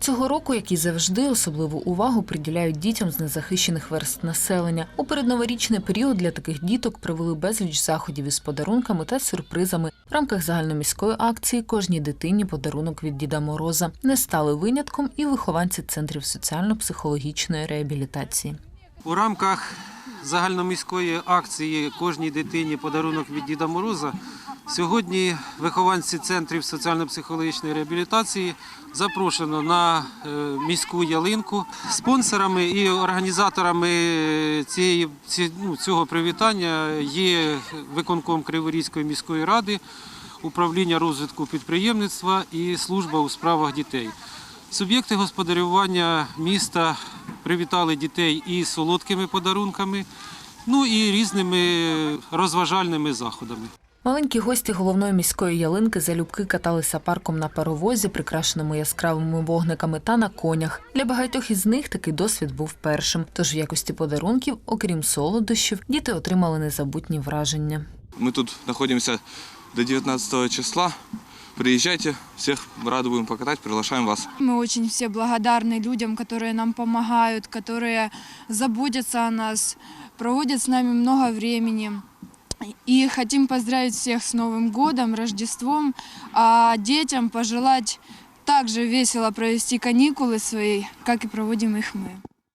Цього року, як і завжди, особливу увагу приділяють дітям з незахищених верств населення. У передноворічний період для таких діток провели безліч заходів із подарунками та сюрпризами. В рамках загальноміської акції кожній дитині подарунок від Діда Мороза не стали винятком і вихованці центрів соціально-психологічної реабілітації. У рамках загальноміської акції кожній дитині подарунок від Діда Мороза. Сьогодні вихованці центрів соціально-психологічної реабілітації запрошено на е, міську ялинку. Спонсорами і організаторами цієї, ну, цього привітання є виконком Криворізької міської ради, управління розвитку підприємництва і служба у справах дітей. Суб'єкти господарювання міста привітали дітей і солодкими подарунками, ну і різними розважальними заходами. Маленькі гості головної міської ялинки залюбки каталися парком на паровозі, прикрашеному яскравими вогниками та на конях. Для багатьох із них такий досвід був першим. Тож в якості подарунків, окрім солодощів, діти отримали незабутні враження. Мы тут находимся до 19 числа. Приезжайте, всех рады будем покатать, приглашаем вас. Мы очень все благодарны людям, которые нам помогают, которые заботятся о нас, проводят с нами много времени. И хотим поздравить всех с Новым годом, Рождеством, а детям пожелать также весело провести каникулы свои, как и проводим их мы.